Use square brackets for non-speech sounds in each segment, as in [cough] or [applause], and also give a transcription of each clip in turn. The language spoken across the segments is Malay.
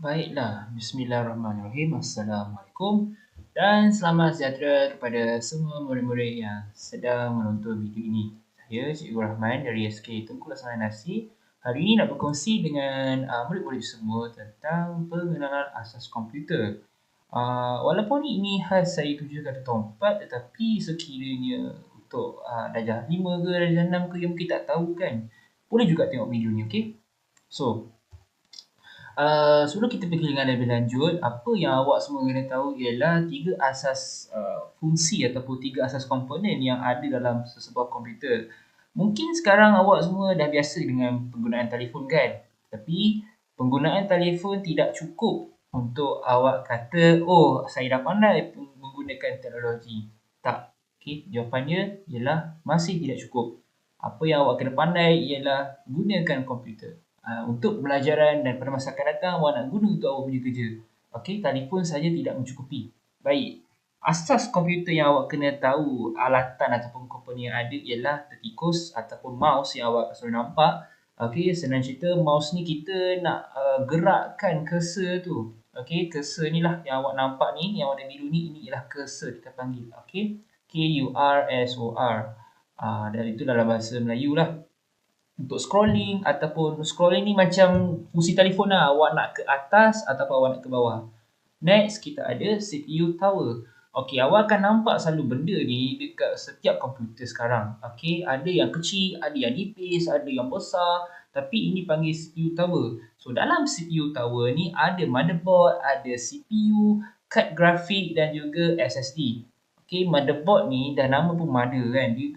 Baiklah, Bismillahirrahmanirrahim. Assalamualaikum dan selamat sejahtera kepada semua murid-murid yang sedang menonton video ini. Saya Cikgu Rahman dari SK Tengku Laksanaan Nasi. Hari ini nak berkongsi dengan uh, murid-murid semua tentang pengenalan asas komputer. Uh, walaupun ini khas saya tuju kata tempat tetapi sekiranya untuk uh, darjah 5 ke darjah 6 ke yang kita tak tahu kan boleh juga tengok video ni, okey? So, Uh, sebelum kita pergi dengan lebih lanjut, apa yang awak semua kena tahu ialah tiga asas uh, fungsi ataupun tiga asas komponen yang ada dalam sesebuah komputer. Mungkin sekarang awak semua dah biasa dengan penggunaan telefon kan? Tapi penggunaan telefon tidak cukup untuk awak kata, oh saya dah pandai menggunakan teknologi. Tak. Okay, jawapannya ialah masih tidak cukup. Apa yang awak kena pandai ialah gunakan komputer uh, untuk pembelajaran dan pada masa akan datang awak nak guna untuk awak punya kerja. Okey, telefon saja tidak mencukupi. Baik. Asas komputer yang awak kena tahu alatan ataupun komponen yang ada ialah tertikus ataupun mouse yang awak sudah nampak. Okey, senang cerita mouse ni kita nak uh, gerakkan cursor tu. Okey, cursor ni lah yang awak nampak ni, yang warna biru ni, ini ialah cursor kita panggil. Okey, K-U-R-S-O-R. Uh, dan itu dalam bahasa Melayu lah untuk scrolling ataupun scrolling ni macam fungsi telefon lah. Awak nak ke atas ataupun awak nak ke bawah. Next kita ada CPU tower. Ok awak akan nampak selalu benda ni dekat setiap komputer sekarang. Ok ada yang kecil ada yang nipis ada yang besar. Tapi ini panggil CPU tower. So dalam CPU tower ni ada motherboard ada CPU card grafik dan juga SSD ok motherboard ni dah nama pun mother kan dia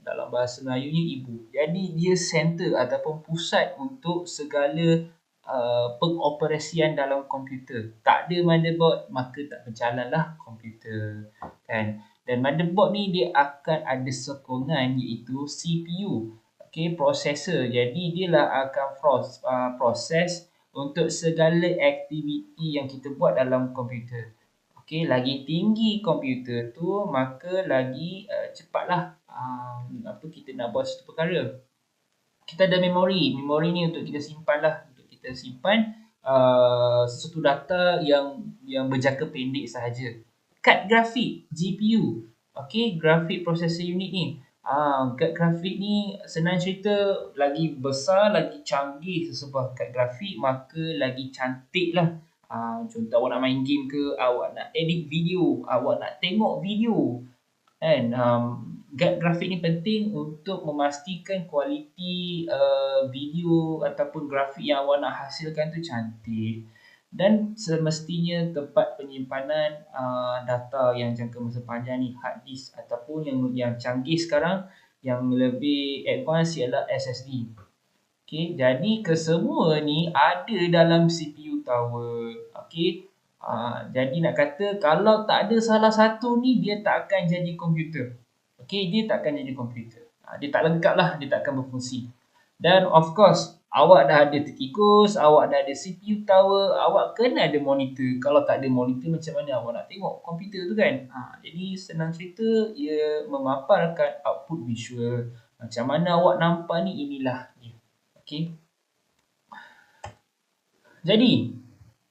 dalam bahasa Melayu ni ibu. Jadi dia center ataupun pusat untuk segala uh, pengoperasian dalam komputer. Tak ada motherboard maka tak berjalanlah komputer kan. Dan motherboard ni dia akan ada sokongan iaitu CPU. Okay, processor. Jadi dia lah akan uh, proses untuk segala aktiviti yang kita buat dalam komputer. Okay, lagi tinggi komputer tu maka lagi uh, cepatlah uh, apa kita nak buat satu perkara. Kita ada memori. Memori ni untuk kita simpan lah. Untuk kita simpan uh, sesuatu data yang yang berjangka pendek sahaja. Kad grafik, GPU. Okay, grafik processor unit ni. Uh, kad grafik ni senang cerita lagi besar, lagi canggih sesebuah kad grafik maka lagi cantik lah. Uh, contoh awak nak main game ke, awak nak edit video, awak nak tengok video. And um, grafik ni penting untuk memastikan kualiti uh, video ataupun grafik yang awak nak hasilkan tu cantik dan semestinya tempat penyimpanan uh, data yang jangka masa panjang ni hard disk ataupun yang yang canggih sekarang yang lebih advance ialah SSD. Okey, jadi kesemua ni ada dalam CPU tower. Okey. Uh, jadi nak kata kalau tak ada salah satu ni dia tak akan jadi komputer. Okay, dia tak akan jadi komputer. Ha, dia tak lengkap lah, dia tak akan berfungsi. Dan of course, awak dah ada tertikus, awak dah ada CPU tower, awak kena ada monitor. Kalau tak ada monitor, macam mana awak nak tengok komputer tu kan? Ha, jadi senang cerita, ia memaparkan output visual. Macam mana awak nampak ni, inilah dia. Okay. Jadi,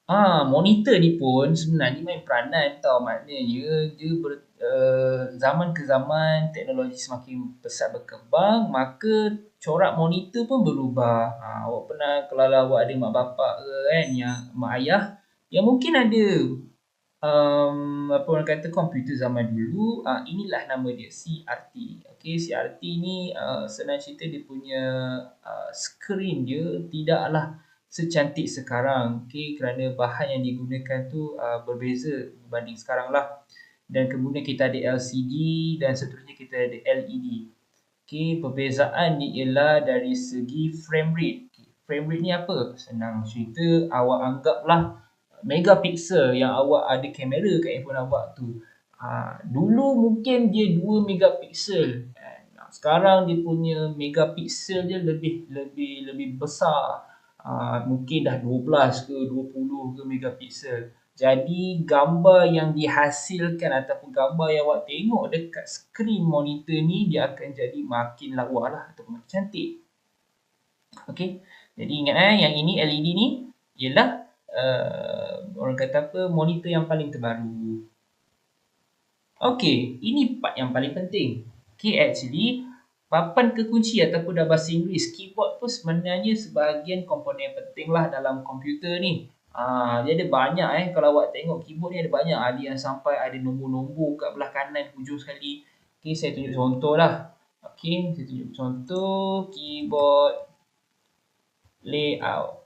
ah monitor ni pun sebenarnya main peranan tau. Maknanya dia ber, uh, zaman ke zaman teknologi semakin pesat berkembang maka corak monitor pun berubah. Ha, awak pernah kalau awak ada mak bapak ke kan yang mak ayah yang mungkin ada um, apa orang kata komputer zaman dulu uh, inilah nama dia CRT. Okey CRT ni uh, senang cerita dia punya uh, screen dia tidaklah secantik sekarang. Okey kerana bahan yang digunakan tu uh, berbeza berbanding sekarang lah dan kemudian kita ada LCD dan seterusnya kita ada LED. Okey, perbezaan ni ialah dari segi frame rate. Okay, frame rate ni apa? Senang cerita, awak anggaplah megapixel yang awak ada kamera kat handphone awak tu. Ha, dulu mungkin dia 2 megapixel. Sekarang dia punya megapixel dia lebih lebih lebih besar. Ha, mungkin dah 12 ke 20 ke megapixel. Jadi gambar yang dihasilkan ataupun gambar yang awak tengok dekat skrin monitor ni dia akan jadi makin lawa lah ataupun makin cantik. Okey. Jadi ingat eh yang ini LED ni ialah uh, orang kata apa monitor yang paling terbaru. Okay, ini part yang paling penting. Okay, actually papan kekunci ataupun dalam bahasa Inggeris keyboard tu sebenarnya sebahagian komponen penting lah dalam komputer ni. Ah, dia ada banyak eh kalau awak tengok keyboard ni ada banyak ada yang sampai ada nombor-nombor kat belah kanan hujung sekali. Okey, saya tunjuk contoh lah. Okey, saya tunjuk contoh keyboard layout.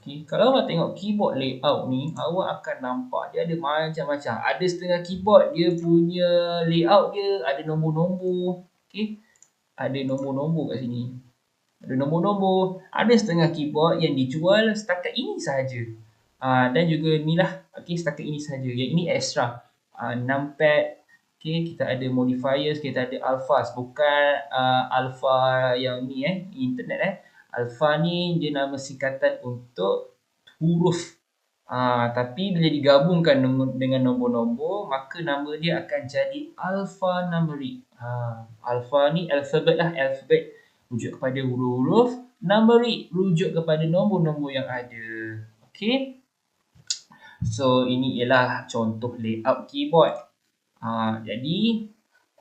Okey, kalau awak tengok keyboard layout ni, awak akan nampak dia ada macam-macam. Ada setengah keyboard dia punya layout dia ada nombor-nombor. Okey. Ada nombor-nombor kat sini. Ada nombor-nombor. Ada setengah keyboard yang dijual setakat ini sahaja. Uh, dan juga ni lah. Okay, setakat ini sahaja. Yang ini extra. Uh, numpad. Okay, kita ada modifiers. Kita ada alphas. Bukan uh, alpha yang ni eh. Internet eh. Alpha ni dia nama singkatan untuk huruf. Uh, tapi bila digabungkan dengan nombor-nombor. Maka nama dia akan jadi alphanumeric. Uh, alpha ni alphabet lah. Alphabet rujuk kepada huruf-huruf, numeric rujuk kepada nombor-nombor yang ada. Okey. So ini ialah contoh layout keyboard. Ha, jadi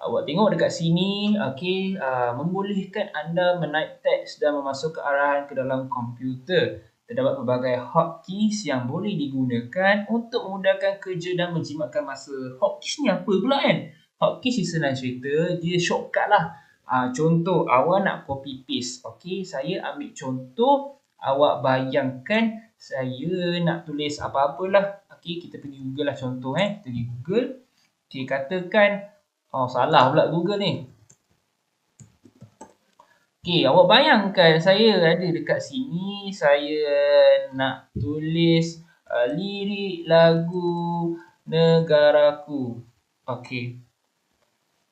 awak tengok dekat sini, okey, uh, membolehkan anda menaik teks dan memasukkan arahan ke dalam komputer. Terdapat pelbagai hotkeys yang boleh digunakan untuk memudahkan kerja dan menjimatkan masa. Hotkeys ni apa pula kan? Hotkeys ni senang cerita, dia shortcut lah. Uh, contoh awak nak copy paste. Okey, saya ambil contoh awak bayangkan saya nak tulis apa-apalah. Okey, kita pergi Google lah contoh eh. Kita pergi Google. Okey, katakan oh salah pula Google ni. Okey, awak bayangkan saya ada dekat sini, saya nak tulis uh, lirik lagu negaraku. Okey.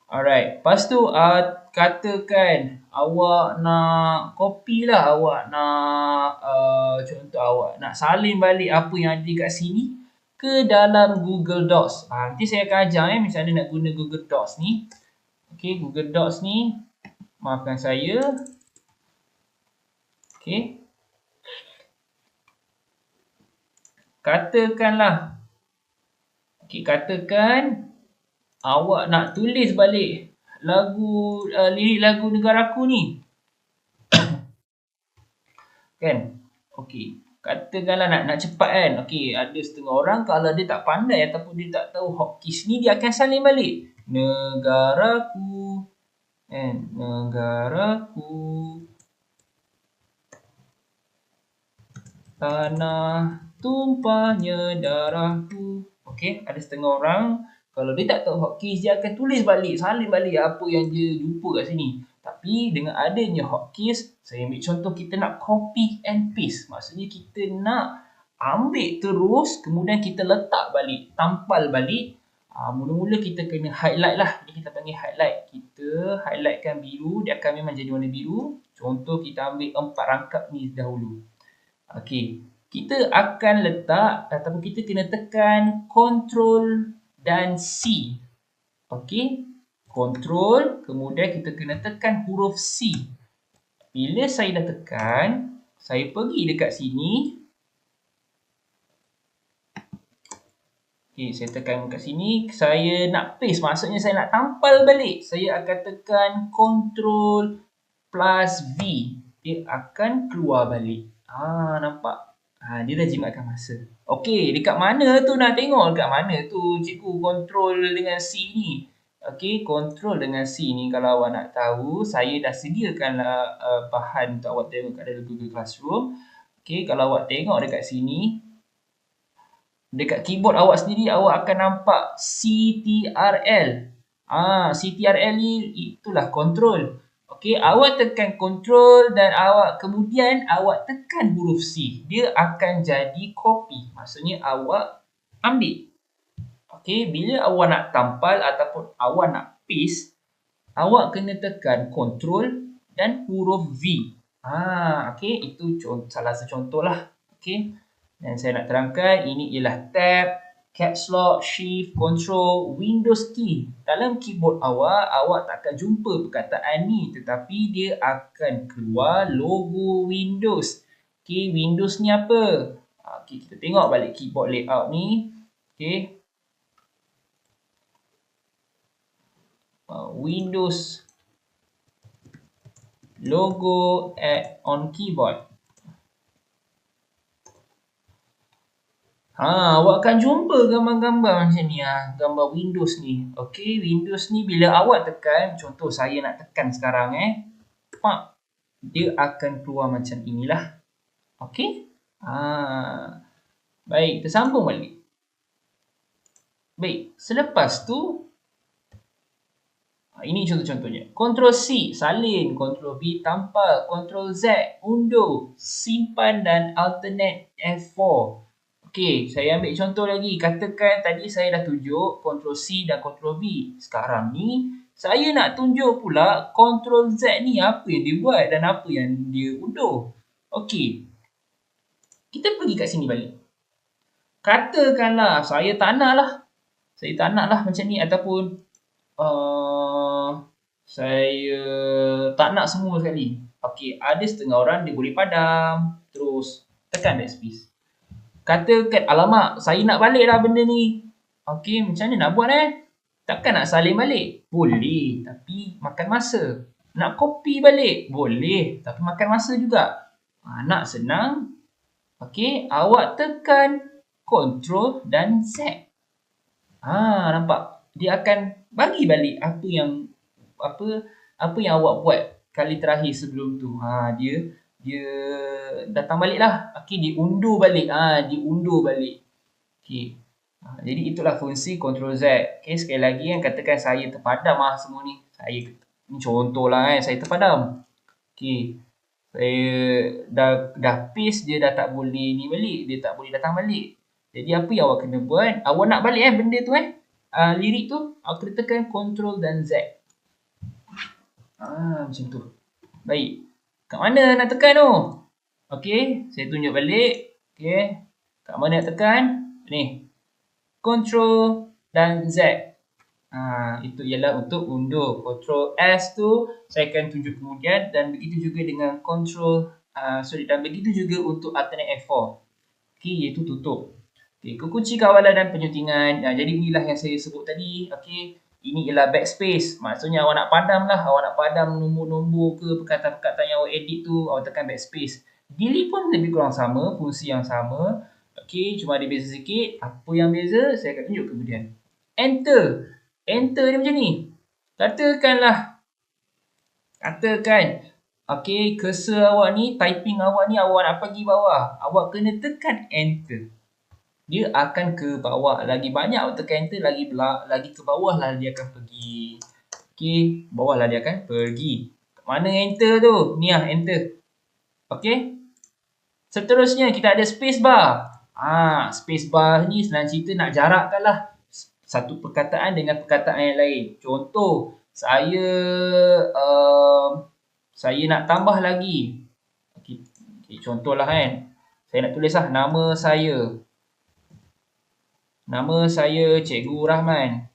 Alright, lepas tu uh, katakan awak nak copy lah, awak nak uh, contoh awak nak salin balik apa yang ada kat sini ke dalam Google Docs. Uh, nanti saya akan ajar eh macam mana nak guna Google Docs ni. Okay, Google Docs ni, maafkan saya. Okay. Katakanlah, okay, katakan awak nak tulis balik lagu uh, lirik lagu negara aku ni. [coughs] Kan? Okey. Katakanlah nak nak cepat kan? Okey ada setengah orang kalau dia tak pandai ataupun dia tak tahu hotkeys ni dia akan salin balik. Negaraku kan negaraku tanah tumpahnya darahku okey ada setengah orang kalau dia tak tahu hotkeys, dia akan tulis balik, salin balik apa yang dia jumpa kat sini. Tapi dengan adanya hotkeys, saya ambil contoh kita nak copy and paste. Maksudnya kita nak ambil terus, kemudian kita letak balik, tampal balik. Ha, mula-mula kita kena highlight lah. Jadi kita panggil highlight. Kita highlightkan biru, dia akan memang jadi warna biru. Contoh kita ambil empat rangkap ni dahulu. Okey. Kita akan letak ataupun kita kena tekan control dan C. Okey. Control. Kemudian kita kena tekan huruf C. Bila saya dah tekan. Saya pergi dekat sini. Okey. Saya tekan dekat sini. Saya nak paste. Maksudnya saya nak tampal balik. Saya akan tekan control plus V. Dia akan keluar balik. Ah, nampak? Ha, dia dah jimatkan masa. Okey, dekat mana tu nak tengok dekat mana tu cikgu control dengan C ni. Okey, control dengan C ni kalau awak nak tahu, saya dah sediakan lah, uh, bahan untuk awak tengok kat dalam Google Classroom. Okey, kalau awak tengok dekat sini, dekat keyboard awak sendiri awak akan nampak CTRL. Ah, CTRL ni itulah control. Okey, awak tekan control dan awak kemudian awak tekan huruf C. Dia akan jadi copy. Maksudnya awak ambil. Okey, bila awak nak tampal ataupun awak nak paste, awak kena tekan control dan huruf V. Ah, okey, itu salah satu contoh lah. Okey. Dan saya nak terangkan ini ialah tab caps lock, shift, control, windows key. Dalam keyboard awak, awak tak akan jumpa perkataan ni tetapi dia akan keluar logo Windows. Okay, Windows ni apa? Okay, kita tengok balik keyboard layout ni. Okay. Uh, Windows logo add on keyboard. Ha, awak akan jumpa gambar-gambar macam ni ha. Gambar Windows ni. Okay, Windows ni bila awak tekan, contoh saya nak tekan sekarang eh. Pak, dia akan keluar macam inilah. Okay. Ha. Baik, tersambung balik. Baik, selepas tu, ha, ini contoh-contohnya. Ctrl C, salin. Ctrl V, tampal. Ctrl Z, undur. Simpan dan alternate F4. Okey, saya ambil contoh lagi. Katakan tadi saya dah tunjuk Ctrl C dan Ctrl V. Sekarang ni, saya nak tunjuk pula Ctrl Z ni apa yang dia buat dan apa yang dia undur. Okey. Kita pergi kat sini balik. Katakanlah saya tak nak lah. Saya tak nak lah macam ni ataupun uh, saya tak nak semua sekali. Okey, ada setengah orang dia boleh padam. Terus tekan backspace katakan alamak saya nak balik lah benda ni. Okey macam mana nak buat eh? Takkan nak salin balik? Boleh tapi makan masa. Nak copy balik? Boleh tapi makan masa juga. Ha, nak senang. Okey awak tekan control dan z ha nampak? Dia akan bagi balik apa yang apa apa yang awak buat kali terakhir sebelum tu. Ha dia dia datang balik lah. Okay, diundur balik. Ah, ha, diundur balik. Okay. Ha, jadi itulah fungsi Ctrl Z. Okay, sekali lagi kan katakan saya terpadam lah semua ni. Saya ni contoh lah kan, saya terpadam. Okay. Saya dah, dah paste, dia dah tak boleh ni balik. Dia tak boleh datang balik. Jadi apa yang awak kena buat? Awak nak balik eh benda tu eh. Uh, lirik tu, awak kena tekan Ctrl dan Z. Ah, macam tu. Baik. Kat mana nak tekan tu? Okey, saya tunjuk balik. Okey. Kat mana nak tekan? Ni. Control dan Z. Ha, itu ialah untuk undur. Control S tu saya akan tunjuk kemudian dan begitu juga dengan control uh, sorry dan begitu juga untuk alternate F4. Okey, iaitu tutup. Okey, kunci kawalan dan penyuntingan. Ha, jadi inilah yang saya sebut tadi. Okey. Ini ialah backspace. Maksudnya awak nak padam lah. Awak nak padam nombor-nombor ke perkataan-perkataan yang awak edit tu. Awak tekan backspace. Delete pun lebih kurang sama. Fungsi yang sama. Okay, cuma ada beza sikit. Apa yang beza? Saya akan tunjuk kemudian. Enter. Enter dia macam ni. Katakanlah. Katakan. Okay, cursor awak ni, typing awak ni awak nak pergi bawah. Awak kena tekan enter dia akan ke bawah. Lagi banyak awak tekan enter lagi belak lagi ke bawah lah dia akan pergi. Okey bawah lah dia akan pergi. Mana enter tu? Ni ah enter. Okey seterusnya kita ada space bar. Ah space bar ni senang cerita nak jarakkan lah satu perkataan dengan perkataan yang lain. Contoh saya uh, saya nak tambah lagi. Okey okay, contohlah kan. Saya nak tulis lah nama saya Nama saya Cikgu Rahman.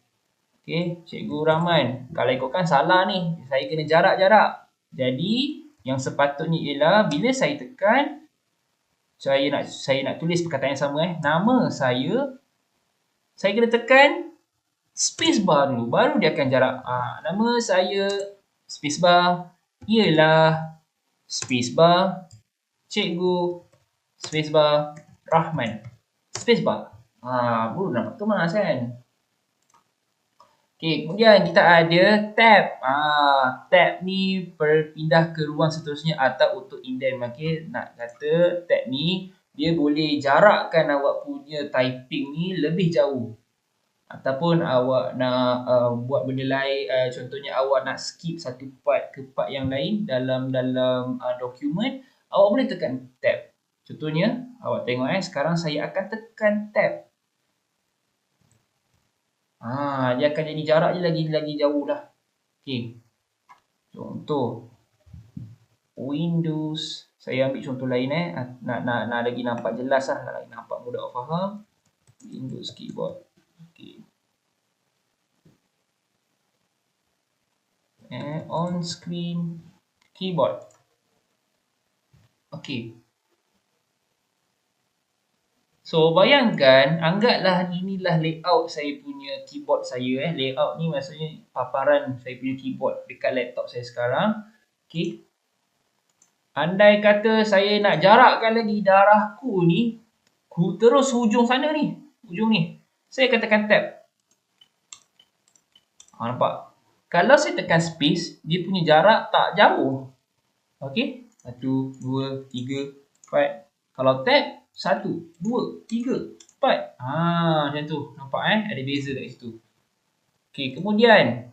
Okey, Cikgu Rahman. Kalau ikutkan salah ni, saya kena jarak-jarak. Jadi, yang sepatutnya ialah bila saya tekan saya nak saya nak tulis perkataan yang sama eh. Nama saya saya kena tekan space bar dulu baru dia akan jarak. Ah, nama saya space bar ialah space bar Cikgu space bar Rahman. Space bar. Ha, baru nampak tu mas kan. Okey, kemudian kita ada tab. Ha, tab ni berpindah ke ruang seterusnya atau untuk indent. Okey, nak kata tab ni dia boleh jarakkan awak punya typing ni lebih jauh. Ataupun awak nak uh, buat benda lain, uh, contohnya awak nak skip satu part ke part yang lain dalam dalam uh, dokumen, awak boleh tekan tab. Contohnya, awak tengok eh, sekarang saya akan tekan tab. Ha, dia akan jadi jarak je lagi lagi jauh lah. Okey. Contoh. Windows. Saya ambil contoh lain eh. Nak, nak, nak lagi nampak jelas lah. Nak lagi nampak mudah faham. Windows keyboard. Okey. Eh, on screen keyboard. Okey. So bayangkan anggaplah inilah layout saya punya keyboard saya eh. Layout ni maksudnya paparan saya punya keyboard dekat laptop saya sekarang. Okay. Andai kata saya nak jarakkan lagi darahku ni ku terus hujung sana ni. Hujung ni. Saya akan tekan tab. Ha, nampak? Kalau saya tekan space, dia punya jarak tak jauh. Okay. Satu, dua, tiga, empat. Kalau tab, satu, dua, tiga, empat. Ha, macam tu. Nampak eh? Ada beza kat situ. Okey, kemudian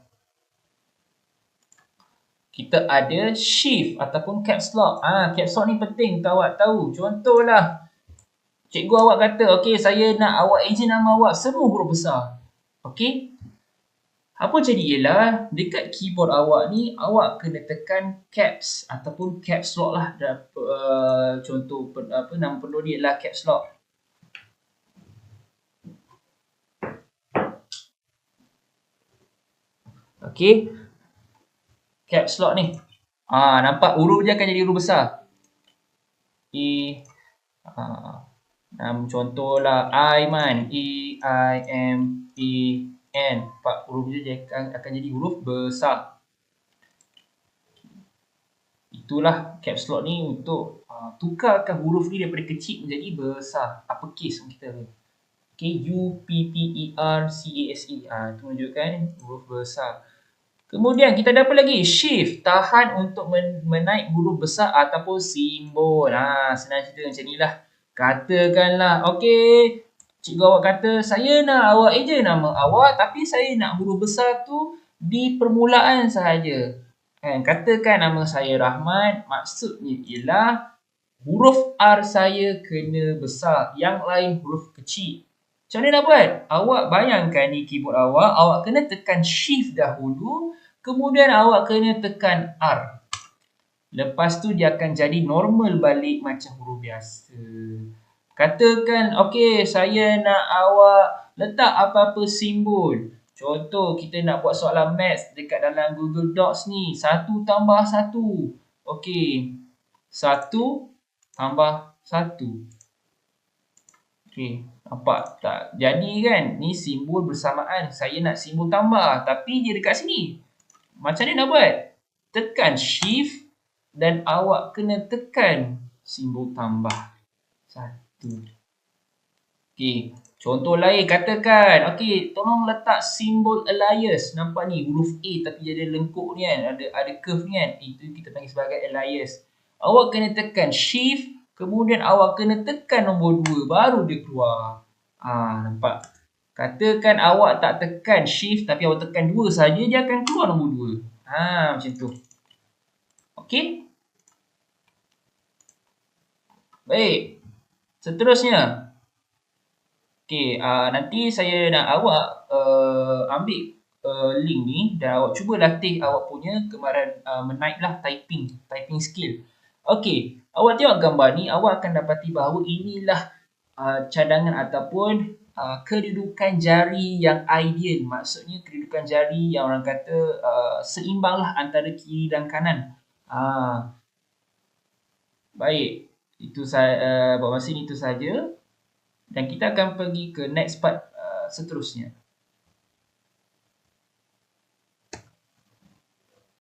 kita ada shift ataupun caps lock. Ah, ha, caps lock ni penting untuk awak tahu. Contohlah cikgu awak kata, okey saya nak awak ejen nama awak semua huruf besar. Okey? Apa jadi ialah dekat keyboard awak ni awak kena tekan caps ataupun caps lock lah uh, contoh apa nama penuh dia ialah caps lock. Okey. Caps lock ni. Ah nampak huruf dia akan jadi huruf besar. E ah uh, contohlah I man E I M E N. Empat huruf dia akan, akan jadi huruf besar. Itulah caps lock ni untuk uh, tukarkan huruf ni daripada kecil menjadi besar. Uppercase kita okay U P P E R C A S E. Ah itu menunjukkan huruf besar. Kemudian kita ada apa lagi? Shift tahan untuk men menaik huruf besar ataupun simbol. Ah senang cerita macam inilah katakanlah okey Cikgu awak kata, saya nak awak eja nama awak tapi saya nak huruf besar tu di permulaan sahaja. Kan? Katakan nama saya Rahmat, maksudnya ialah huruf R saya kena besar, yang lain huruf kecil. Macam mana nak buat? Awak bayangkan di keyboard awak, awak kena tekan shift dahulu, kemudian awak kena tekan R. Lepas tu dia akan jadi normal balik macam huruf biasa. Katakan, okey, saya nak awak letak apa-apa simbol. Contoh, kita nak buat soalan maths dekat dalam Google Docs ni. Satu tambah satu. Okey. Satu tambah satu. Okey. Nampak tak? Jadi kan, ni simbol bersamaan. Saya nak simbol tambah. Tapi dia dekat sini. Macam ni nak buat? Tekan shift dan awak kena tekan simbol tambah. Satu tu. Okey, contoh lain katakan, okey, tolong letak simbol alias. Nampak ni huruf A tapi ada lengkuk ni kan, ada ada curve ni kan. Itu kita panggil sebagai alias. Awak kena tekan shift, kemudian awak kena tekan nombor 2 baru dia keluar. Ah, nampak. Katakan awak tak tekan shift tapi awak tekan 2 saja dia akan keluar nombor 2. Ha, macam tu. Okey? Baik. Seterusnya. Okey, uh, nanti saya nak awak uh, ambil uh, link ni dan awak cuba latih awak punya kemaran uh, menaiklah typing, typing skill. Okey, awak tengok gambar ni, awak akan dapati bahawa inilah uh, cadangan ataupun uh, kedudukan jari yang ideal. Maksudnya kedudukan jari yang orang kata uh, seimbanglah antara kiri dan kanan. Uh, baik itu saya uh, buat masa ini itu saja. Dan kita akan pergi ke next part uh, seterusnya